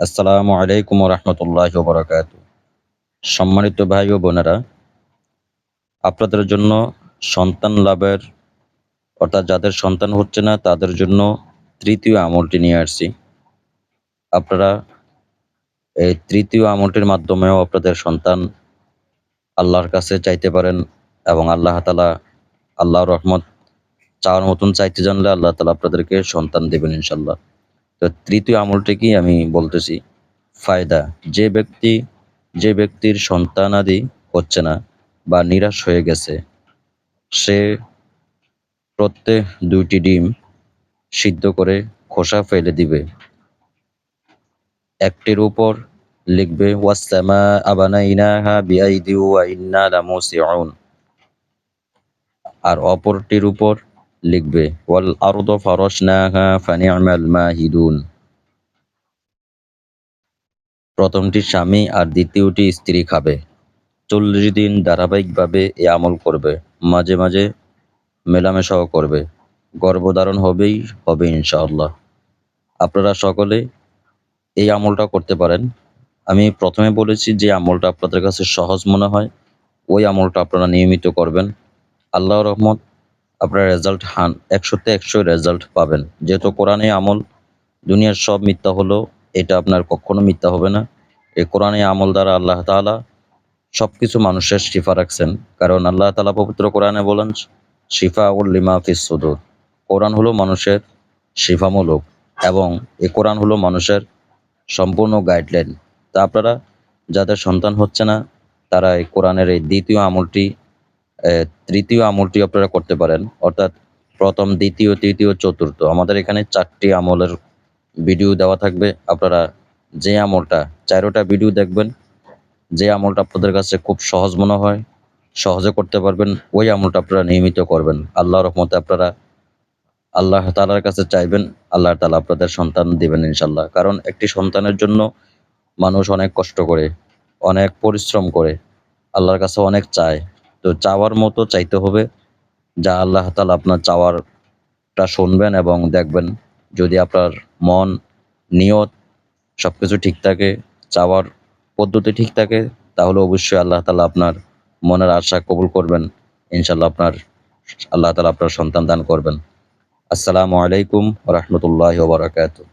আসসালামু আলাইকুম রহমতুল্লাহ বরকাত সম্মানিত ভাই ও বোনেরা, আপনাদের জন্য সন্তান লাভের, অর্থাৎ যাদের সন্তান হচ্ছে না, তাদের জন্য তৃতীয় আমলটি নিয়ে আসছি। আপনারা এই তৃতীয় আমলটির মাধ্যমেও আপনাদের সন্তান আল্লাহর কাছে চাইতে পারেন এবং আল্লাহ তালা আল্লাহর রহমত, চাওয়ার মতন চাইতে জানলে আল্লাহ তালা আপনাদেরকে সন্তান দেবেন ইনশাল্লাহ তো তৃতীয় আমলটি কি আমি বলতেছি, ফায়দা। যে ব্যক্তি, যে ব্যক্তির সন্তানাদি হচ্ছে না বা নিরাশ হয়ে গেছে, সে প্রত্যেক দুইটি ডিম সিদ্ধ করে খোসা ফেলে দিবে। একটির উপর লিখবে ওয়াসামা আবানাইনাহা বিআইদি ওয়া লামুসিউন। আর অপরটির উপর লিখবে, ওয়াল আরদ ফারাশনাহা ফানি'মাল মাহিদুন। প্রথমটি স্বামী আর দ্বিতীয়টি স্ত্রী খাবে। চল্লিশ দিন ধারাবাহিকভাবে এ আমল করবে, মাঝে মাঝে মেলামেশাও করবে। গর্ভধারণ হবেই, হবে ইনশাআল্লাহ। আপনারা সকলে এই আমলটা করতে পারেন। আমি প্রথমে বলেছি যে আমলটা আপনাদের কাছে সহজ মনে হয়, ওই আমলটা আপনারা নিয়মিত করবেন। আল্লাহ রহমত আপনার রেজাল্ট হান, একশোতে একশো রেজাল্ট পাবেন। যেহেতু কোরআনে আমল, দুনিয়ার সব মিথ্যা হলো এটা আপনার কখনো মিথ্যা হবে না। এই কোরআনে আমল দ্বারা আল্লাহ তাআলা সব কিছু মানুষের শিফা রাখছেন। কারণ আল্লাহ তাআলা পবিত্র কোরআনে বলেন শিফা উল লিমা ফিস সুদুর। কোরআন হলো মানুষের শিফামূলক এবং এ কোরআন হলো মানুষের সম্পূর্ণ গাইডলাইন তা আপনারা, যাদের সন্তান হচ্ছে না, তারা এই কোরআনের এই দ্বিতীয় আমলটি তৃতীয় আমলটি আপনারা করতে পারেন। অর্থাৎ প্রথম, দ্বিতীয়, তৃতীয়, চতুর্থ। আমাদের এখানে চারটি আমলের ভিডিও দেওয়া থাকবে। আপনারা যে আমলটা, চারোটা ভিডিও দেখবেন। যে আমলটা আপনাদের কাছে খুব সহজ মনে হয়, সহজে করতে পারবেন। ওই আমলটা আপনারা নিয়মিত করবেন। আল্লাহ রহমতে আপনারা আল্লাহ তালার কাছে চাইবেন, আল্লাহ তালা আপনাদের সন্তান দিবেন ইনশাল্লাহ কারণ একটি সন্তানের জন্য মানুষ অনেক কষ্ট করে, অনেক পরিশ্রম করে, আল্লাহর কাছে অনেক চায়। তো চাওয়ার মতো চাইতে হবে। যা আল্লাহ তালা আপনার চাওয়ারটা শুনবেন এবং দেখবেন যদি আপনার মন, নিয়ত সবকিছু ঠিক থাকে, চাওয়ার পদ্ধতি ঠিক থাকে, তাহলে অবশ্যই আল্লাহ তালা আপনার মনের আশা কবুল করবেন। ইনশাল্লাহ আপনার, আল্লাহ তালা আপনার সন্তান দান করবেন। আসসালামু আলাইকুম রহমতুল্লাহ বারাকাতুহ।